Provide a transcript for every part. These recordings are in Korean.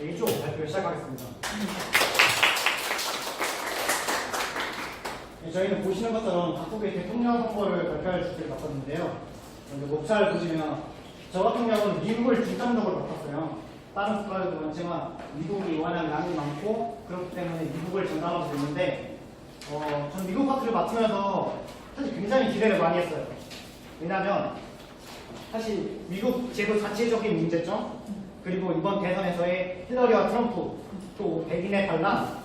네, 이쪽 발표를 시작하겠습니다. 네, 저희는 보시는 것처럼 각국의 대통령 선거를 발표할 주제를 맡았는데요. 먼저 목차를 보시면 저 같은 경우는 미국을 중점적으로 맡았어요. 다른 국가들도 많지만 미국이 워낙 양이 많고 그렇기 때문에 미국을 전담하고 있는데 어, 전 미국 파트를 맡으면서 사실 굉장히 기대를 많이 했어요. 왜냐하면 사실 미국 제도 자체적인 문제점 그리고 이번 대선에서의 힐러리와 트럼프 또 백인의 반란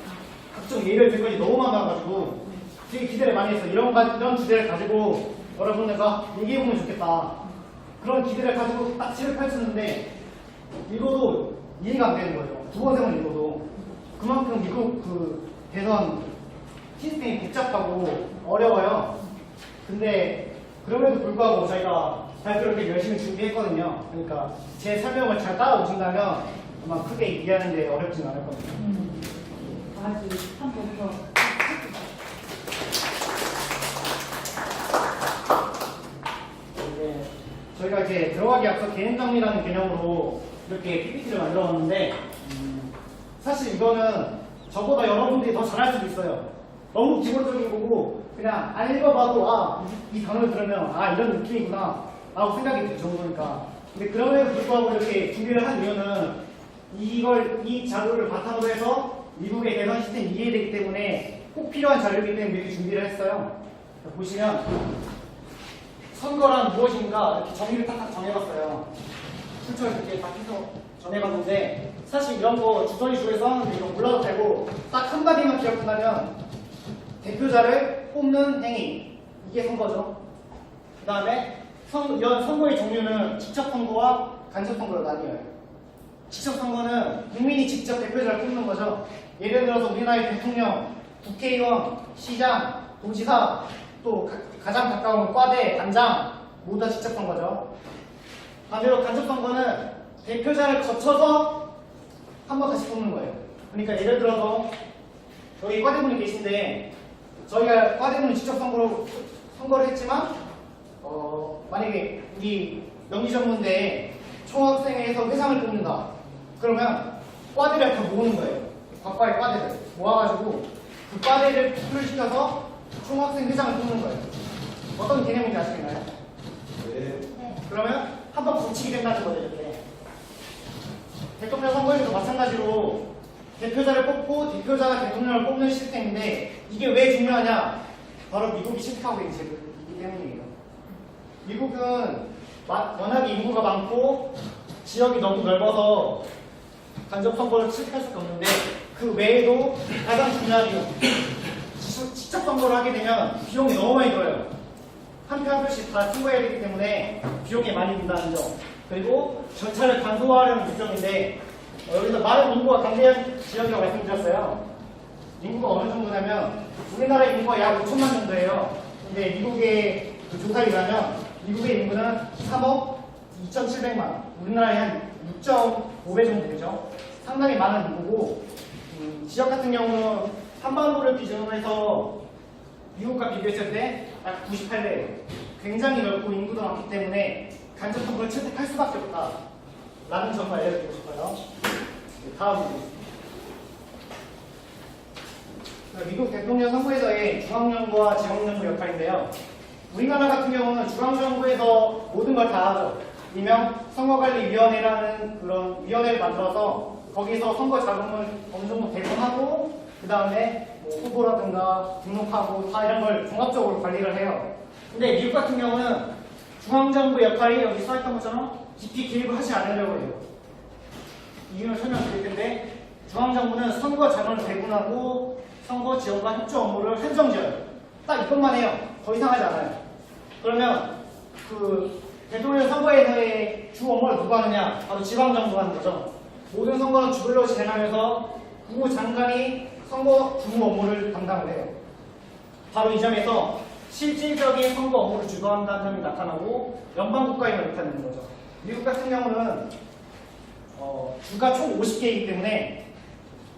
각종 예를 들 것이 너무 많아가지고 되게 기대를 많이 했어요. 이런 가- 이런 주제를 가지고 여러분들과 얘기해보면 좋겠다. 그런 기대를 가지고 딱 책을 펼쳤는데 읽어도 이해가 안 되는 거죠. 두 번, 세번 읽어도 그만큼 미국 그 대선 시스템이 복잡하고 어려워요. 근데 그럼에도 불구하고 저희가 발표를 이렇게 열심히 준비했거든요. 그러니까 제 설명을 잘 따라오신다면 아마 크게 이해하는데 어렵진 않을 겁니다. 아주 한번 더. 이제 저희가 이제 들어가기 앞서 개인 정리라는 개념으로 이렇게 PPT를 만들어 봤는데 음, 사실 이거는 저보다 여러분들이 더 잘할 수도 있어요. 너무 기본적인 거고 그냥 안 읽어봐도 아, 이, 이 단어를 들으면 아 이런 느낌이구나 라고 생각이 들 정도니까 근데 그럼에도 불구하고 이렇게 준비를 한 이유는 이걸 이 자료를 바탕으로 해서 미국의 대선 시스템이 이해되기 때문에 꼭 필요한 자료이기 때문에 미리 준비를 했어요. 보시면 선거란 무엇인가 이렇게 정의를 딱딱 정해봤어요. 출처를 이렇게 딱 해서 정해봤는데 사실 이런 거 주선이 주에서 하는데 이거 몰라도 되고 딱 한마디만 기억한다면 대표자를 뽑는 행위 이게 선거죠. 그 다음에 선, 연 선거의 종류는 직접 선거와 간접 선거로 나뉘어요. 직접 선거는 국민이 직접 대표자를 뽑는 거죠. 예를 들어서 우리나라의 대통령, 국회의원, 시장, 도지사, 또 가, 장 가까운 과대, 단장 모두 다 직접 선거죠. 반대로 간접 선거는 대표자를 거쳐서 한 번 다시 뽑는 거예요. 그러니까 예를 들어서 여기 과대분이 계신데 저희가 과대분은 직접 선거로 선거를 했지만 어, 만약에 우리 명기전문대에 총학생회에서 회장을 뽑는다. 그러면 과대를 다 모으는 거예요. 각과의 과대를 모아가지고 그 과대를 투표를 시켜서 총학생 회장을 뽑는 거예요. 어떤 개념인지 아시겠나요? 네. 그러면 한번 붙이게 된다는 거죠, 이렇게. 대통령 선거에서도 마찬가지로 대표자를 뽑고 대표자가 대통령을 뽑는 시스템인데 이게 왜 중요하냐? 바로 미국이 실패하고 제도이기 때문이에요. 미국은 마- 워낙에 인구가 많고 지역이 너무 넓어서 간접 선거를 실패할 수가 없는데 그 외에도 가장 중요한 이유 지- 직접 선거를 하게 되면 비용이 너무 많이 들어요. 한 표 한 표씩 다 통과해야 되기 때문에 비용이 많이 든다는 점. 그리고 절차를 간소화하려는 목적인데 어, 여기서 많은 인구가 강대한 지역이라고 말씀드렸어요. 인구가 어느 정도냐면 우리나라의 인구가 약 5천만 정도예요. 근데 미국의 그 조사에 의하면 미국의 인구는 3억 2,700만. 우리나라의 한 6.5배 정도 되죠. 상당히 많은 인구고 음, 지역 같은 경우는 한반도를 기준으로 해서 미국과 비교했을 때 약 98배예요. 굉장히 넓고 인구도 많기 때문에 간접 선거를 채택할 수밖에 없다. 라는 점을 알려드리고 싶어요. 네, 다음으로. 미국 대통령 선거에서의 중앙정부와 지역정부 역할인데요. 우리나라 같은 경우는 중앙정부에서 모든 걸 다 하죠. 일명 선거관리위원회라는 그런 위원회를 만들어서 거기서 선거 자금을 어느 정도 배분하고 그 다음에 뭐 후보라든가 등록하고 다 이런 걸 종합적으로 관리를 해요. 근데 미국 같은 경우는 중앙정부 역할이 여기 써있던 것처럼 깊이 개입을 하지 않으려고 해요. 이유를 설명드릴 텐데 중앙정부는 선거 자금을 배분하고 선거 지원과 협조 업무를 한정지어요. 딱 이것만 해요. 더 이상 하지 않아요. 그러면 그 대통령 선거에서의 주 업무를 누가 하느냐? 바로 지방정부가 하는 거죠. 모든 선거는 주별로 진행하면서 국무장관이 선거 주무 업무를 담당을 해요. 바로 이 점에서 실질적인 선거 업무를 주도한다는 점이 나타나고 연방국가임을 나타내는 거죠. 미국 같은 경우는 어, 주가 총 50개이기 때문에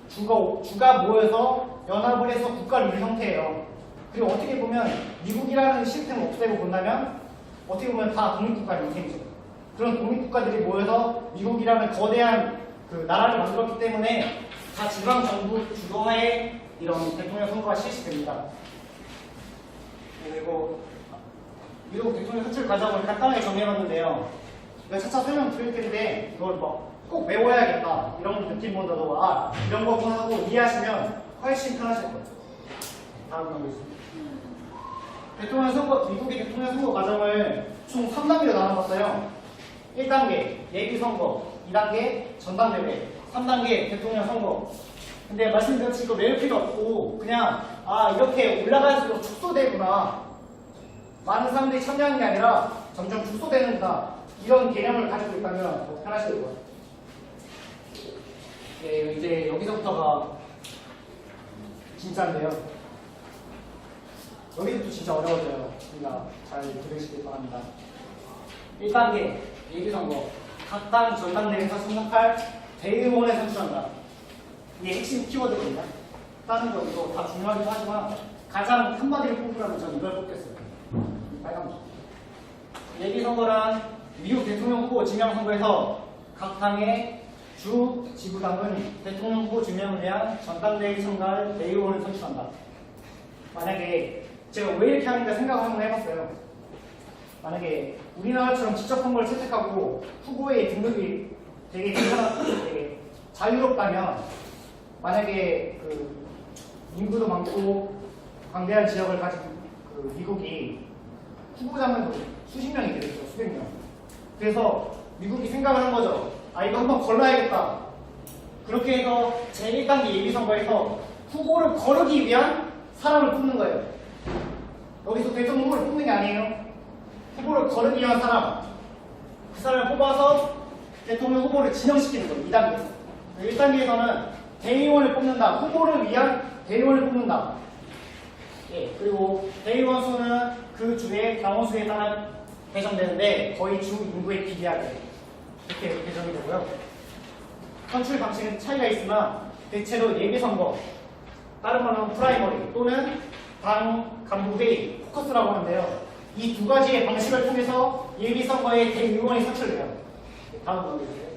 주가, 주가 모여서 연합을 해서 국가를 이룬 형태예요. 그리고 어떻게 보면 미국이라는 시스템을 없애고 본다면 어떻게 보면 다 독립국가 형태이죠. 그런 독립국가들이 모여서 미국이라는 거대한 그 나라를 만들었기 때문에 다 지방 정부 주도하에 이런 대통령 선거가 실시됩니다. 그리고 미국 대통령 선출 과정을 간단하게 정리해봤는데요. 이거 차차 설명 드릴 텐데 이걸 막꼭 외워야겠다 이런 느낌보다도 아 이런 거구나 하고 이해하시면 훨씬 편하실 거예요. 다음 넘기겠습니다. 대통령 선거, 미국의 대통령 선거 과정을 총 3단계로 나눠봤어요. 1단계 예비 선거, 2단계 전당대회, 3단계 대통령 선거. 근데 말씀드렸듯이 이거 외울 필요 없고 그냥 아 이렇게 올라갈수록 축소되구나. 많은 사람들이 참여하는 게 아니라 점점 축소되는구나. 이런 개념을 가지고 있다면 더 편하실 거예요. 네, 이제 여기서부터가 진짜인데요. 여기서부터 진짜 어려워져요. 그러니까 잘 들으시길 바랍니다. 1단계 예비선거 각당 전당대회에서 선택할 대의원에 선출한다. 이게 핵심 키워드거든요. 다른 거 이거 다 중요하기도 하지만 가장 한마디를 뽑으라면 저는 이걸 뽑겠어요. 이 빨간 거. 예비 선거란 미국 대통령 후보 지명 선거에서 각 당의 주 지부당은 대통령 후보 지명을 위한 전당대회 참가할 대의원을 선출한다. 만약에 제가 왜 이렇게 하는가 생각을 한번 해봤어요. 만약에 우리나라처럼 직접 선거를 채택하고 후보의 등급이 되게 괜찮아, 되게 자유롭다면 만약에 그 인구도 많고 광대한 지역을 가진 그 미국이 후보자만 수십 명이 되겠죠, 수백 명. 그래서 미국이 생각을 한 거죠. 아 이거 한번 걸러야겠다. 그렇게 해서 제1단계 예비선거에서 후보를 거르기 위한 사람을 뽑는 거예요. 여기서 대통령 후보를 뽑는 게 아니에요. 후보를 거르기 위한 사람. 그 사람을 뽑아서 대통령 후보를 진영시키는 거예요. 2단계에서. 1단계에서는 대의원을 뽑는다. 후보를 위한 대의원을 뽑는다. 예, 그리고 대의원 수는 그 주의 경호수에 따라 배정되는데 거의 주 인구에 비례하게 이렇게 배정이 되고요. 선출 방식은 차이가 있으나 대체로 예비선거, 다른 말로는 프라이머리 또는 당 간부회의, 포커스라고 하는데요. 이 두 가지의 방식을 통해서 예비선거에 대의원이 선출돼요. 다음 넘겨주세요.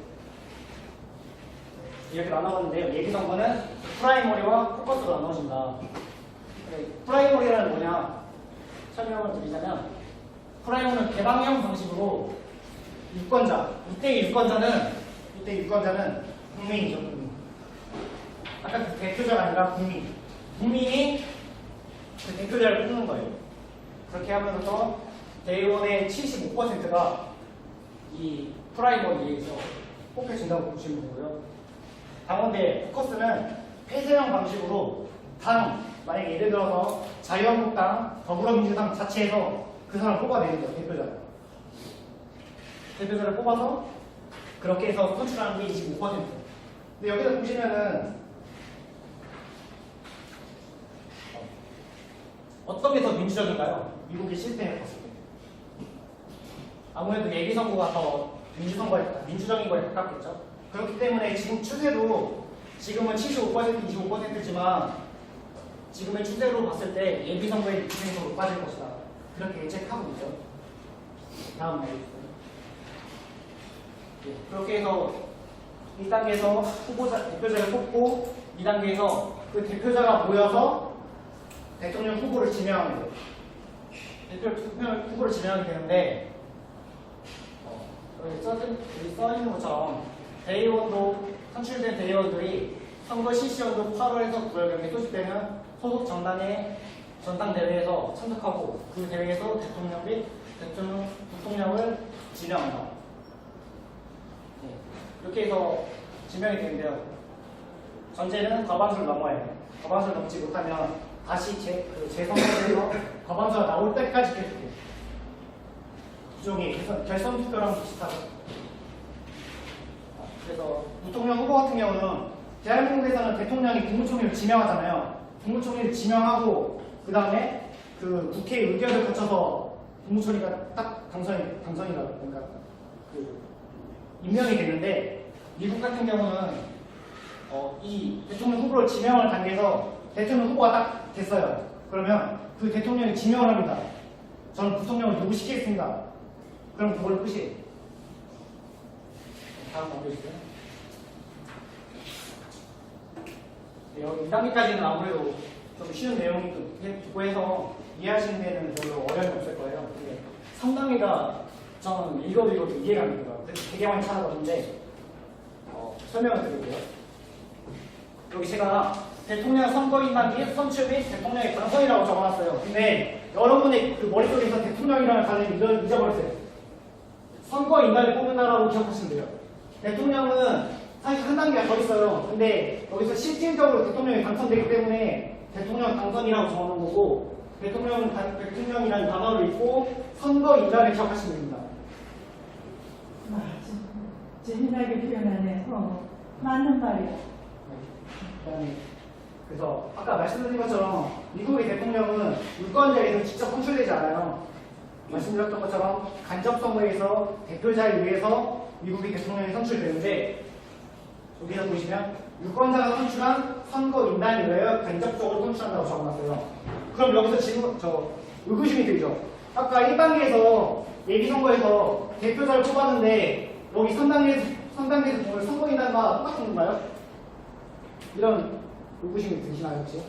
이렇게 나눠봤는데요. 예비선거는 프라이머리와 포커스로 나눠진다. 네, 프라이머리라는 뭐냐? 설명을 드리자면 프라이머는 개방형 방식으로 유권자, 이때 유권자는 이때 유권자는 국민이죠, 국민. 아까 그 대표자가 아니라 국민. 국민이 그 대표자를 뽑는 거예요. 그렇게 하면서 대의원의 75%가 이 프라이머리에서 뽑혀진다고 보시면 되고요. 당원대 포커스는 폐쇄형 방식으로 당, 만약에 예를 들어서 자유한국당, 더불어민주당 자체에서 그 사람을 뽑아내는 거예요, 대표자를. 대표자를 뽑아서 그렇게 해서 선출하는 게 25%. 근데 여기서 보시면은 어떤 게 더 민주적인가요? 시스템에 봤을 때. 아무래도 예비 선거가 더 민주선거에 가깝- 민주적인 거에 가깝겠죠. 그렇기 때문에 지금 추세도 지금은 75% 25%지만 지금의 추세로 봤을 때 예비선거의 비중이 더 높아질 것이다. 그렇게 예측하고 있죠. 다음 내주세요. 예, 그렇게 해서 1단계에서 후보자, 대표자를 뽑고 2단계에서 그 대표자가 모여서 대통령 후보를 지명하는 거예요. 대통령 후보를 지명하게 되는데 어, 여기 써, 여기 써 있는 것처럼 대의원도 선출된 대의원들이 선거 실시연도 8월에서 9월 경에 소집되는 소속 정당의 전당대회에서 참석하고 그 대회에서 대통령 및 대통령, 부통령을 지명한다. 네, 이렇게 해서 지명이 되는데요. 전제는 과반수를 넘어야 해요. 과반수를 넘지 못하면 다시 재, 그 재선거에서 과반수가 나올 때까지 계속해요. 일종의 결선, 투표랑 비슷하죠. 아, 그래서 부통령 후보 같은 경우는 대한민국에서는 대통령이 국무총리를 지명하잖아요. 국무총리를 지명하고 그 다음에 그 국회 의결을 거쳐서 국무총리가 딱 당선이 당선이라 그러니까 그 임명이 되는데 미국 같은 경우는 어, 이 대통령 후보를 지명하는 단계에서 대통령 후보가 딱 됐어요. 그러면 그 대통령이 지명을 합니다. 저는 부통령을 누구 시키겠습니다. 그럼 그걸로 끝이에요. 다음 넘겨주세요. 네, 여기 2단계까지는 아무래도 좀 쉬운 내용이 있고 해서 이해하시는 데는 별로 어려움이 없을 거예요. 근데 3단계가 저는 읽어도 읽어도 이해가 안 됩니다. 그래서 되게 많이 찾아봤는데 어, 설명을 드릴게요. 여기 제가 대통령 선거인단 및 선출 및 대통령의 당선이라고 적어놨어요. 근데 여러분의 그 머릿속에서 대통령이라는 단어를 잊어- 잊어버렸어요. 선거인단을 뽑는다라고 기억하시면 돼요. 대통령은 사실 한 단계가 더 있어요. 근데 여기서 실질적으로 대통령이 당선되기 때문에 대통령 당선이라고 적어놓은 거고 대통령은 다- 대통령이라는 단어를 읽고 선거인단을 기억하시면 됩니다. 아, 좀 재미나게 표현하네. 어, 맞는 말이야. 그다음에 그래서 아까 말씀드린 것처럼 미국의 대통령은 유권자에서 직접 선출되지 않아요. 말씀드렸던 것처럼 간접 선거에서 대표자에 의해서 미국의 대통령이 선출되는데 여기서 보시면 유권자가 선출한 선거인단에 의하여 간접적으로 선출한다고 적어놨어요. 그럼 여기서 지금 저 의구심이 들죠. 아까 1단계에서 예비선거에서 대표자를 뽑았는데 여기 3단계에서 3단계에서 보면 선거인단과 똑같은 건가요? 이런 의구심이 드시나요 혹시?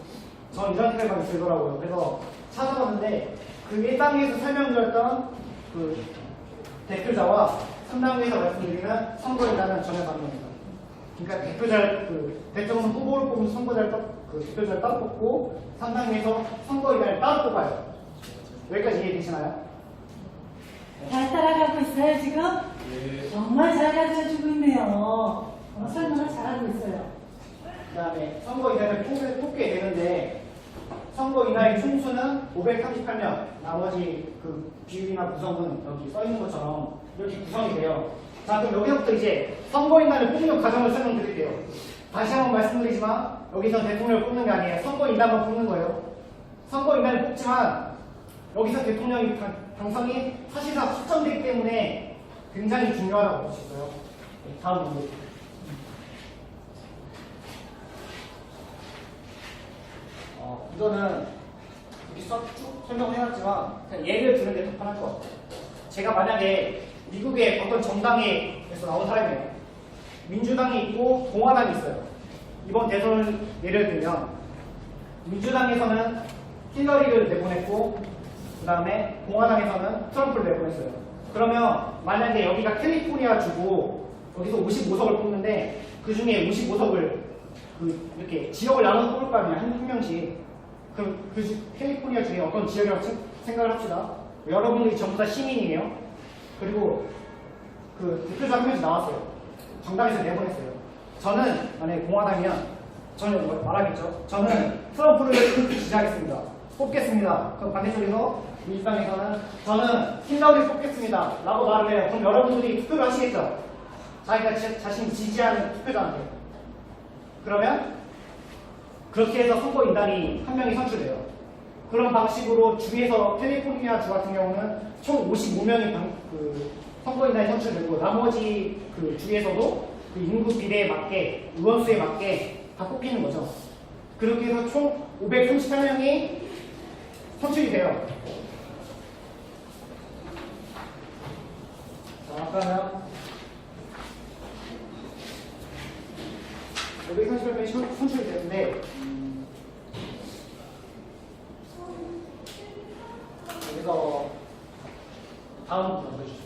전 이런 생각이 들더라고요. 그래서 찾아봤는데 그 1단계에서 설명드렸던 그 대표자와 3단계에서 말씀드리는 선거인단은 전혀 다릅니다. 그러니까 대표자를 그 대통령 후보를 뽑는 선거자를 따, 그 대표자를 따로 뽑고 3단계에서 선거인단을 따로 뽑아요. 여기까지 이해되시나요? 잘 따라가고 있어요, 지금? 네. 정말 잘 가르쳐주고 있네요. 어, 설명을 잘하고 있어요. 그 다음에 선거인단을 뽑게, 뽑게 되는데 선거인단의 총수는 538명 나머지 그 비율이나 구성은 여기 써 있는 것처럼 이렇게 구성이 돼요. 자 그럼 여기서부터 이제 선거인단을 뽑는 과정을 설명드릴게요. 다시 한번 말씀드리지만 여기서 대통령을 뽑는 게 아니에요. 선거 인단만 뽑는 거예요. 선거 인단을 뽑지만 여기서 대통령이 당, 당선이 사실상 확정되기 때문에 굉장히 중요하다고 볼 수 있어요. 네, 다음 문제 이거는 써- 쭉 설명을 해놨지만 그냥 예를 드는 게 더 편할 것 같아요. 제가 만약에 미국의 어떤 정당에서 나온 사람이에요. 민주당이 있고 공화당이 있어요. 이번 대선을 예를 들면 민주당에서는 힐러리를 내보냈고 그 다음에 공화당에서는 트럼프를 내보냈어요. 그러면 만약에 여기가 캘리포니아 주고 여기서 55석을 뽑는데 그 중에 55석을 그 이렇게 지역을 나눠서 뽑을 거 한, 한 명씩 그럼 그 주- 캘리포니아 중에 어떤 지역이라고 생- 생각을 합시다. 여러분들이 전부 다 시민이에요. 그리고 그 대표자 한 명씩 나왔어요. 정당에서 내보냈어요. 저는 만약에 공화당이면 저는 뭐 말하겠죠. 저는 트럼프를 지지하겠습니다. 뽑겠습니다. 그럼 반대쪽에서 민주당에서는 저는 힐러리 뽑겠습니다. 라고 말을 해요. 그럼 여러분들이 투표를 하시겠죠? 자기가 지- 자신이 지지하는 투표자한테 그러면 그렇게 해서 선거 인단이 한 명이 선출돼요. 그런 방식으로 주에서 캘리포니아 주 같은 경우는 총 55명이 그 선거 인단이 선출되고 나머지 그 주에서도 그 인구 비례에 맞게 의원수에 맞게 다 뽑히는 거죠. 그렇게 해서 총 538명이 선출이 돼요. 자, 그러면 530명이 선출이 되는데 다음 부분 보여주시죠.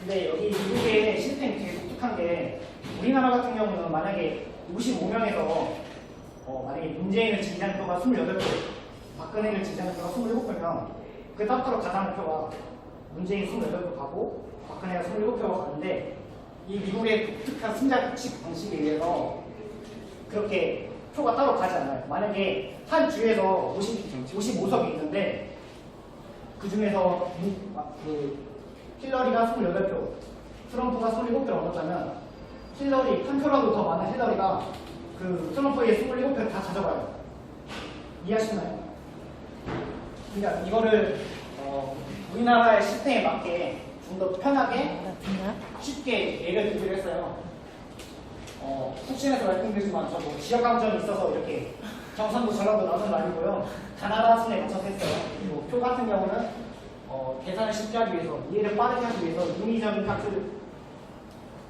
근데 여기 미국의 시스템이 되게 독특한 게 우리나라 같은 경우는 만약에 55명에서 어, 만약에 문재인을 지지하는 표가 28표, 박근혜를 지지하는 표가 27표면 그 따로 가장 표가 문재인 28표 가고 박근혜가 27표가 가는데 이 미국의 독특한 승자 규칙 방식에 의해서 그렇게 표가 따로 가지 않아요. 만약에 한 주에서 50, 55석이 있는데 그 중에서 무- 아, 그 힐러리가 28표, 트럼프가 27표를 얻었다면 힐러리 한 표라도 더 많은 힐러리가 그 트럼프의 27표를 다 가져가요. 이해하시나요? 그러니까 이거를 어, 우리나라의 시스템에 맞게 좀 더 편하게 쉽게 예를 들기로 했어요. 어, 푹신해서 말씀드리지만 저뭐 지역 감정이 있어서 이렇게 경상도 전라도 거 아니고요. 가나다 순에 맞춰서 했어요. 그리고 표 같은 경우는 어, 계산을 쉽게 하기 위해서 이해를 빠르게 하기 위해서 인위적인 값을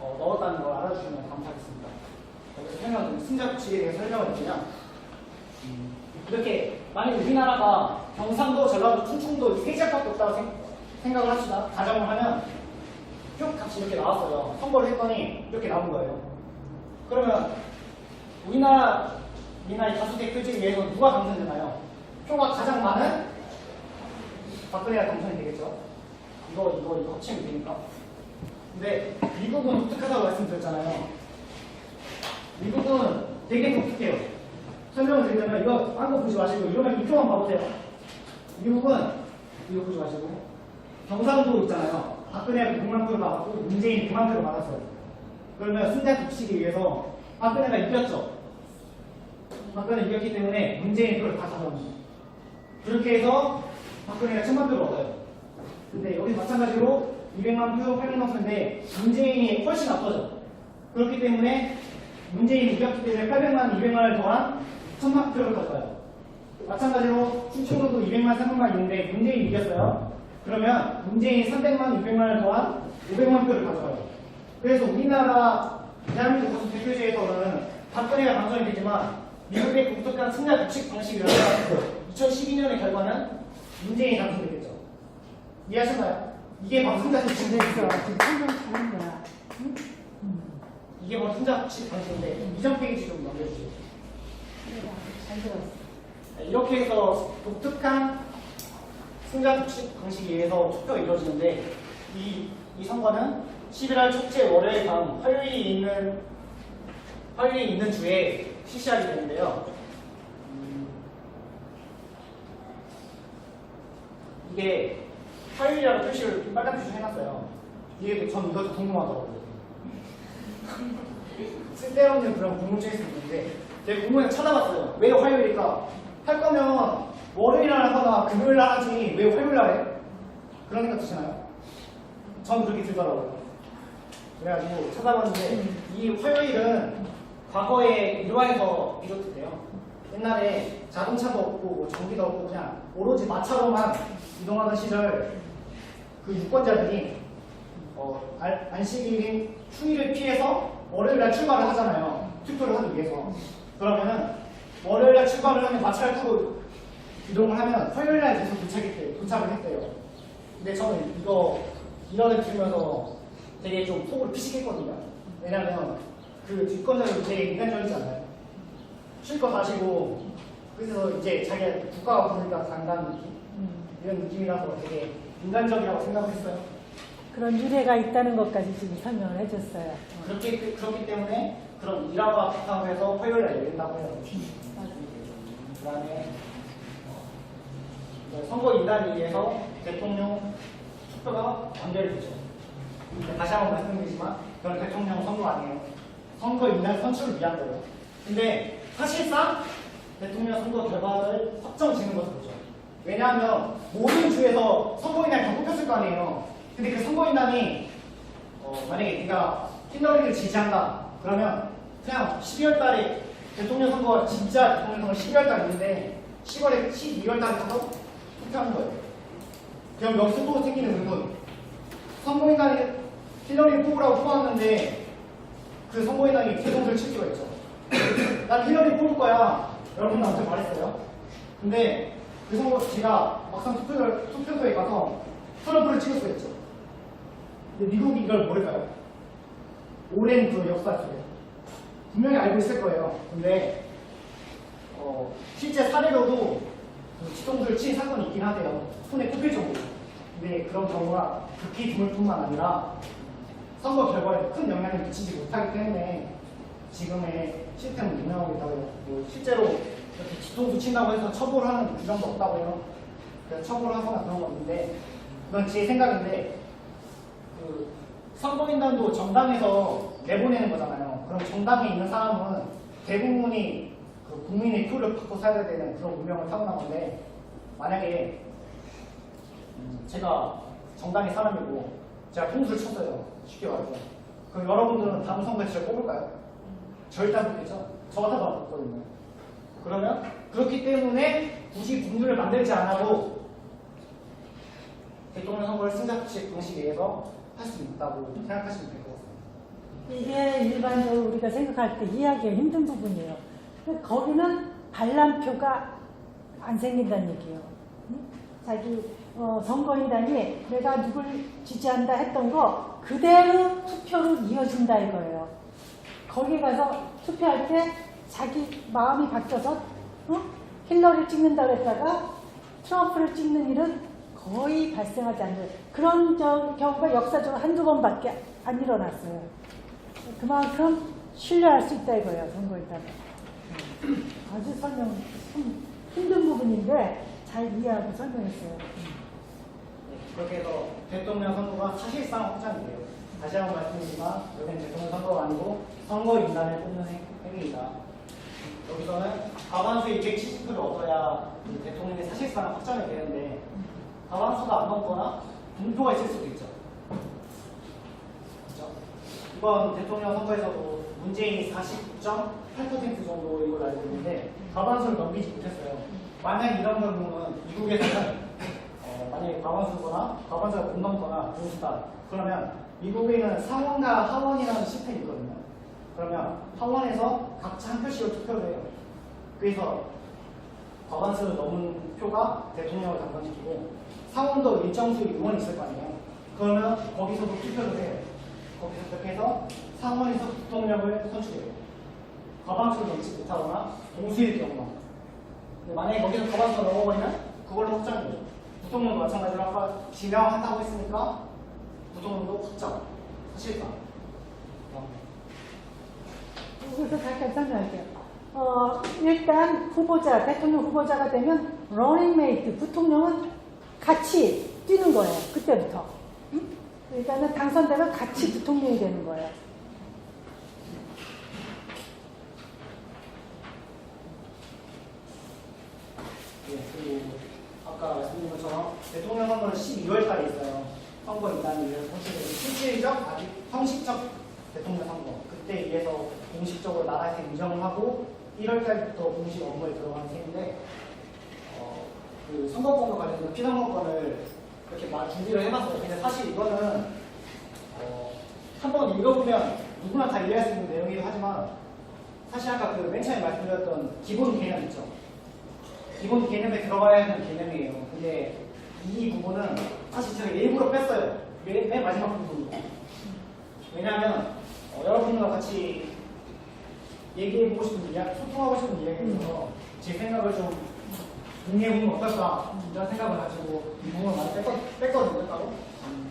어, 넣었다는 걸 알아주시면 감사하겠습니다. 여기서 설명, 승자치에 대해 설명을 드리면 음, 이렇게 만약 우리나라가 경상도, 전라도, 충청도 이 세 지역밖에 없다고 생, 생각을 합시다. 가정을 하면 표 값이 이렇게 나왔어요. 선거를 했더니 이렇게 나온 거예요. 그러면 우리나라 우리나라의 다수 대표직 위해서 누가 당선되나요? 표가 가장 많은 박근혜가 당선이 되겠죠. 이거 이거 이거 합치면 되니까. 근데 미국은 독특하다고 말씀드렸잖아요. 미국은 되게 독특해요. 설명을 드리자면 이거 한거 보지 마시고 이러면 이 표만 봐보세요. 미국은 이거 보지 마시고 경상도 있잖아요. 박근혜가 100만 표를 받았고 문재인이 100만 표를 받았어요. 그러면 승자 독식에 의해서 박근혜가 이겼죠. 박근혜 이겼기 때문에 문재인 표를 다 가져옵니다. 그렇게 해서 박근혜가 천만 표를 얻어요. 근데 여기 마찬가지로 200만 표, 800만 표인데 문재인이 훨씬 앞서죠. 그렇기 때문에 문재인이 이겼기 때문에 800만, 200만을 더한 천만 표를 가져요. 마찬가지로 충청도도 200만, 300만 있는데 문재인이 이겼어요. 그러면 문재인이 300만, 600만을 더한 500만 표를 가져가요. 그래서 우리나라 대한민국 가수 대표제에서는 박근혜가 당선이 되지만 미국의 독특한 승자 규칙 방식이라서 2012년의 결과는 문재인이 당선되겠죠. 이해하셨나요? 이게 바로 승자 규칙 거야. 응? 음. 이게 바로 승자 규칙 방식인데 이전 페이지 좀 넘겨주세요. 네, 이렇게 해서 독특한 승자 규칙 방식에 의해서 투표가 이루어지는데 이, 이 선거는 11월 첫째 월요일 다음 화요일이 있는 화요일이 있는 주에 실시하게 되는데요. 음, 이게 화요일이라고 표시를 빨간 표시를 해놨어요. 이게 전 이것도 궁금하더라고요. 쓸데없는 그런 궁금증일 수 있는데 제가 궁금해서 찾아봤어요. 왜 화요일일까? 할 거면 월요일 날 하거나 금요일 날 하지 왜 화요일 날 해? 그런 생각 드시나요? 전 그렇게 들더라고요. 그래가지고 찾아봤는데 이 화요일은 과거에 일화에서 비롯됐대요. 옛날에 자동차도 없고 뭐 전기도 없고 그냥 오로지 마차로만 이동하던 시절 그 유권자들이 어, 알- 안식일인 휴일을 피해서 월요일 날 출발을 하잖아요. 투표를 하기 위해서. 그러면은 월요일 날 출발을 하면 마차를 타고 이동을 하면 화요일 날 계속 도착했대요. 도착을 했대요. 근데 저는 이거 이론을 들으면서 되게 좀 속을 피식했거든요. 왜냐면 그 뒷건자를 되게 인간적이지 않나요? 실컷 하시고 그래서 이제 자기가 국가가 부르니까 간다는 느낌 음. 이런 느낌이라서 되게 인간적이라고 생각을 했어요. 그런 유래가 있다는 것까지 지금 설명을 해줬어요. 어. 그렇기 그렇기 때문에 그런 일화가 바탕으로 해서 화요일 날 열린다고 해요. 그다음에 어, 선거 의해서 대통령 투표가 완결이 되죠. 근데 다시 한번 말씀드리지만 그건 대통령 선거 아니에요. 선거 이날 선출을 위한 거예요. 근데 사실상 대통령 선거 결과를 확정 지는 것으로 보죠. 왜냐하면 모든 주에서 선거인단이 다 뽑혔을 거 아니에요. 근데 그 선거인단이 어, 만약에 네가 힐러리를 지지한다 그러면 그냥 12월 달에 대통령 선거가 진짜 대통령 선거 12월 달에 있는데 10월에 12월 달에 가서 투표하는 거예요. 그럼 여기서 또 생기는 의문 선거인단이 힐러리를 뽑으라고 뽑았는데 그 선거인단이 개동을 칠 수가 있죠. 난 힐러리 뽑을 거야. 여러분 나한테 말했어요. 근데 그 선거 제가 막상 투표를, 투표소에 가서 트럼프를 찍을 수가 있죠. 근데 미국이 이걸 모를까요? 오랜 그 역사 속에 분명히 알고 있을 거예요. 근데 어, 실제 사례로도 그 뒤통수를 친 사건이 있긴 하대요. 손에 꼽힐 정도로. 근데 그런 경우가 극히 드물 뿐만 아니라 선거 결과에 큰 영향을 미치지 못하기 때문에 지금의 시스템을 운영하고 있다고. 뭐 실제로 이렇게 뒤통수 친다고 해서 처벌하는 규정도 없다고 해요. 그래서 처벌하거나 그런 거 없는데 그건 제 생각인데 그 선거인단도 정당에서 내보내는 거잖아요. 그럼 정당에 있는 사람은 대부분이 그 국민의 표를 받고 살아야 되는 그런 운명을 타고난 건데 만약에 음, 제가 정당의 사람이고 제가 통수를 쳤어요. 쉽게 말해서. 그럼 여러분들은 다음 선거에 저를 뽑을까요? 절단됐겠죠? 저 같아도 없거든요. 그러면 그렇기 때문에 굳이 국룰을 만들지 않아도 대통령 선거를 승자식 방식에 의해서 할 수 있다고 생각하시면 될 것 같습니다. 이게 일반적으로 우리가 생각할 때 이해하기가 힘든 부분이에요. 거기는 반란표가 안 생긴다는 얘기예요. 응? 자기 어, 선거인단이 내가 누굴 지지한다 했던 거 그대로 투표로 이어진다 이거예요. 거기 가서 투표할 때 자기 마음이 바뀌어서 어? 힐러를 찍는다 그랬다가 트럼프를 찍는 일은 거의 발생하지 않는 그런 저- 경우가 역사적으로 한두 번밖에 안 일어났어요. 그만큼 신뢰할 수 있다 이거예요, 선거일단. 아주 설명 참 힘든 부분인데 잘 이해하고 설명했어요. 그렇게 해서 대통령 선거가 사실상 확장이에요. 다시 한 번 말씀드리지만 여기는 대통령 선거가 아니고 선거 인단을 뽑는 행- 행위이다. 여기서는 과반수 270표를 얻어야 이 대통령이 사실상 확정이 되는데 과반수가 안 넘거나 분표가 있을 수도 있죠. 그렇죠? 이번 대통령 선거에서도 문재인이 49.8% 정도 이걸 알고 있는데 과반수를 넘기지 못했어요. 만약 이런 경우는 미국에서는 어, 만약에 과반수거나 과반수가 못 넘거나 보수다 그러면 미국에는 상원과 하원이라는 시스템이 있거든요. 그러면 하원에서 각자 한 표씩을 투표를 해요. 그래서 과반수를 넘은 표가 대통령을 당선시키고 상원도 일정 수 의원이 있을 거 아니에요. 그러면 거기서도 투표를 해요. 거기서 그렇게 해서 상원에서 대통령을 선출해요. 과반수를 넘지 못하거나 동수일 경우 만. 근데 만약에 거기서 과반수가 넘어버리면 그걸로 확정이 돼요. 부통령도 마찬가지로 아까 지명한다고 했으니까 부통령도 확정. 사실상. 그래서 잠깐 설명할게요. 어, 일단 후보자, 대통령 후보자가 되면 러닝메이트, 부통령은 같이 뛰는 거예요. 그때부터. 응? 일단은 당선되면 같이 부통령이 되는 거예요. 예, 그리고 아까 말씀드린 것처럼 대통령 선거는 12월 달에 있어요. 선거 인단을 위해서 선출되는 실질적, 아직 형식적 대통령 선거. 그때 의해서 공식적으로 나라에서 인정을 하고 1월 달부터 공식 업무에 들어가는 셈인데 어, 그 선거권과 관련된 피선거권을 이렇게 막 준비를 해봤어요. 근데 사실 이거는 어, 한번 읽어보면 누구나 다 이해할 수 있는 내용이기도 하지만 사실 아까 그 맨 처음에 말씀드렸던 기본 개념 있죠. 기본 개념에 들어가야 하는 개념이에요. 근데 이 부분은 사실 제가 일부러 뺐어요. 맨, 맨 마지막 부분. 왜냐하면 어, 여러분과 같이 얘기해보고 싶은 이야기, 소통하고 싶은 이야기에서 제 생각을 좀 공유해보면 어떨까 이런 생각을 가지고 이 부분을 많이 뺐거, 뺐거든요, 따로. 음,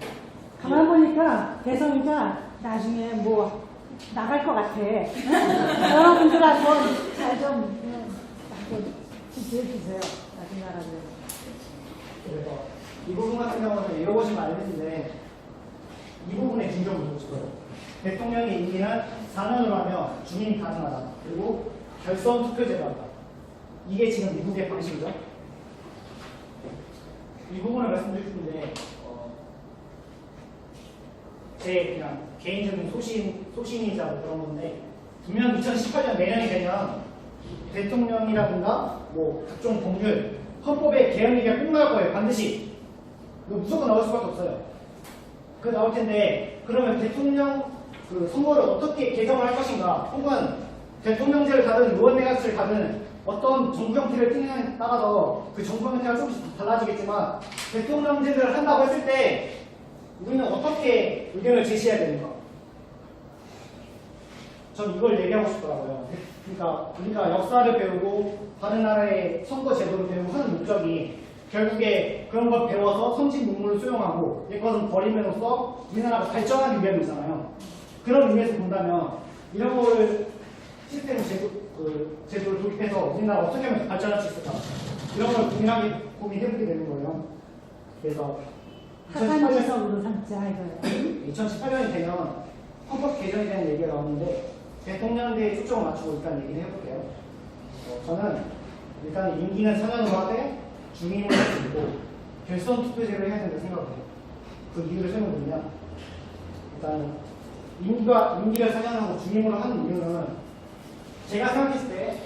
가만 보니까 대성이가 나중에 뭐 나갈 것 같아. 여러분들 한번 잘좀 지지해 주세요. 나중에 나가면. 그래서 이 부분 같은 경우는 읽어보시면 알겠는데 이 부분에 중점을 두고 싶어요. 대통령의 임기는 4년으로 하며 중임 가능하다. 그리고 결선 투표제로 한다. 이게 지금 미국의 방식이죠. 이 부분을 말씀드릴 텐데 어, 제 그냥 개인적인 소신, 소신이자 뭐 그런 건데 분명 2018년 내년이 되면 대통령이라든가 뭐 각종 법률 헌법의 개헌이가 꼭 나올 거예요 반드시. 이거 무조건 나올 수밖에 없어요. 그 나올 텐데 그러면 대통령 그 선거를 어떻게 개정을 할 것인가 혹은 대통령제를 가든 의원내각제를 가든 어떤 정부 형태를 띠느냐에 따라서 그 정부 형태가 조금씩 달라지겠지만 대통령제를 한다고 했을 때 우리는 어떻게 의견을 제시해야 되는가? 전 이걸 얘기하고 싶더라고요. 그러니까 우리가 역사를 배우고 다른 나라의 선거 제도를 배우고 하는 목적이 결국에 그런 걸 배워서 선진 문물을 수용하고 이것은 버림으로써 우리나라가 발전하기 위함이잖아요. 그런 의미에서 본다면 이런 거를 시스템 제도, 그 제도를 도입해서 우리나라 어떻게 하면 발전할 수 있을까? 이런 걸 고민하게 고민해보게 되는 거예요. 그래서 2018년 학관지석으로 삼자 이거예요. 2018년이 되면 헌법 개정에 대한 얘기가 나오는데 대통령제에 초점을 맞추고 일단 얘기를 해볼게요. 어, 저는 일단 임기는 4년으로 하되 중임을 해주고 결선 투표제를 해야 된다고 생각을 해요. 그 이유를 설명드리면 일단 임기가 임기를 4년하고 중임으로 하는 이유는 제가 생각했을 때